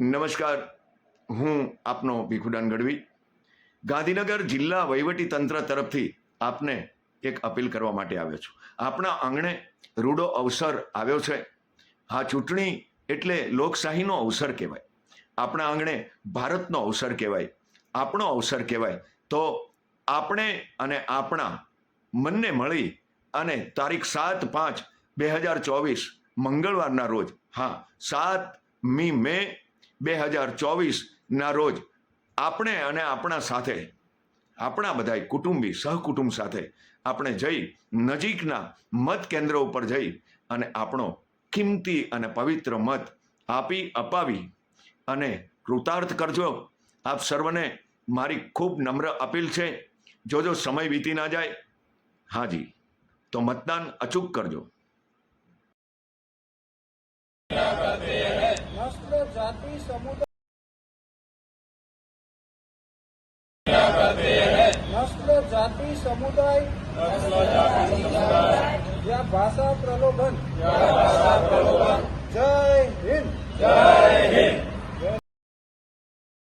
નમસ્કાર. હું આપનો ભીખુદાન ગઢવી. ગાંધીનગર જિલ્લા વહીવટી તંત્ર તરફથી આપને એક અપીલ કરવા માટે આવ્યો છું. આપણા આંગણે રૂડો અવસર આવ્યો છે. આ ચૂંટણી એટલે લોકશાહીનો અવસર કહેવાય. આપણા આંગણે ભારતનો અવસર કહેવાય. આપણો અવસર કહેવાય. તો આપણે અને આપણા મનને મળી અને તારીખ સાત પાંચ બે હજાર ચોવીસ મંગળવારના રોજ, હા, સાત મી મે બે હજાર ચોવીસના રોજ આપણે અને આપણા સાથે, આપણા બધાય કુટુંબી સહકુટુંબ સાથે આપણે જઈ નજીકના મત કેન્દ્ર ઉપર જઈ અને આપણો કિંમતી અને પવિત્ર મત આપી, અપાવી અને કૃતાર્થ કરજો. આપ સર્વને મારી ખૂબ નમ્ર અપીલ છે. જોજો સમય વીતી ના જાય, હાજી. તો મતદાન અચૂક કરજો. જાતિ સમુદાય નસ્લ જાતિ સમુદાય જ્યાં ભાષા પ્રલોભન